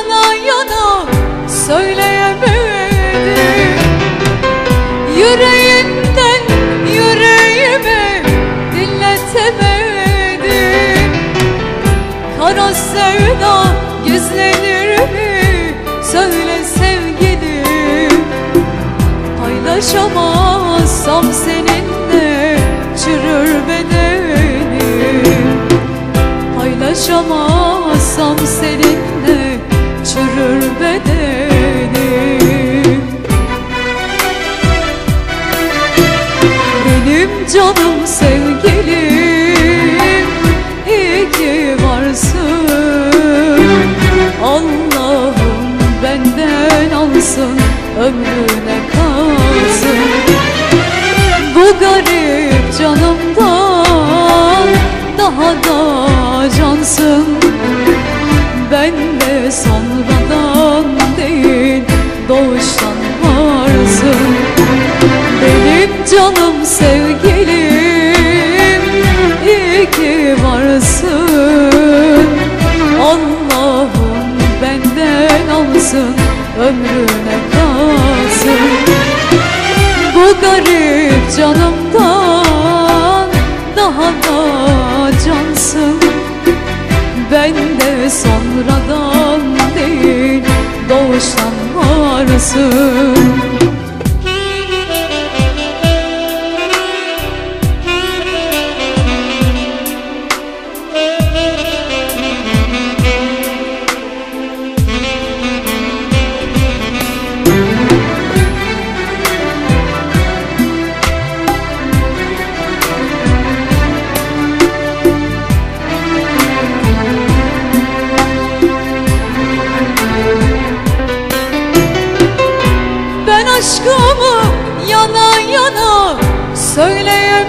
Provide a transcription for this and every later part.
yana yana söyleyemedim. Yüreğinden yüreğime dinletemedim. Kara sevda gizlenir mi söyle sevgilim. Paylaşamazsam seninle çürür bedenim. Paylaşamazsam canım sevgilim iyi ki varsın. Allah'ım benden alsın ömrüne kalsın. Bu garip canımdan daha da cansın. Ben de sonradan değil doğuştan canım sevgilim iyi ki varsın. Allah'ım benden alsın ömrüne kalsın. Bu garip canımdan daha da cansın. Ben de sonradan değil doğuştan varsın aşkımı yana yana söyleyemedim.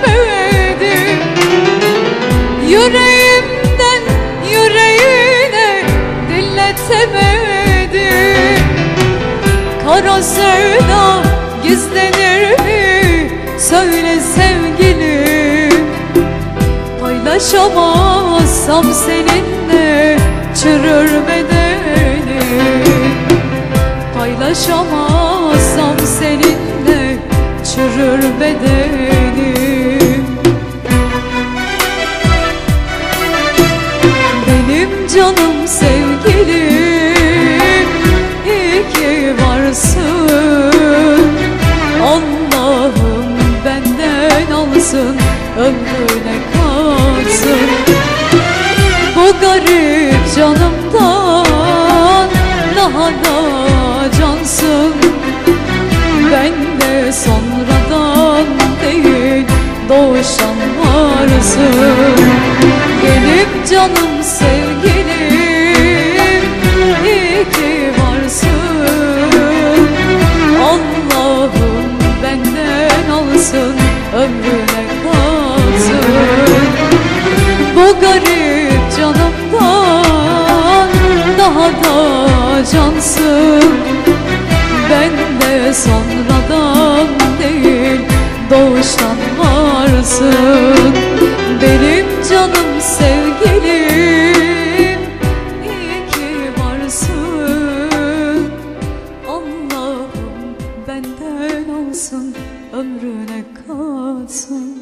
Yüreğimden yüreğine dinletemedim. Kara sevda gizlenir mi? Söyle sevgilim Paylaşamazsam seninle çürür bedenim Paylaşamazsam sonradan değil doğuştan varsın Benim canım sevgilim iyi ki varsın. Allah'ım benden alsın ömrüne kalsın Bu garip canımdan daha da cansın. Ben de Benim canım sevgilim İyi varsın. Allah'ım benden olsun Ömrüne kalsın.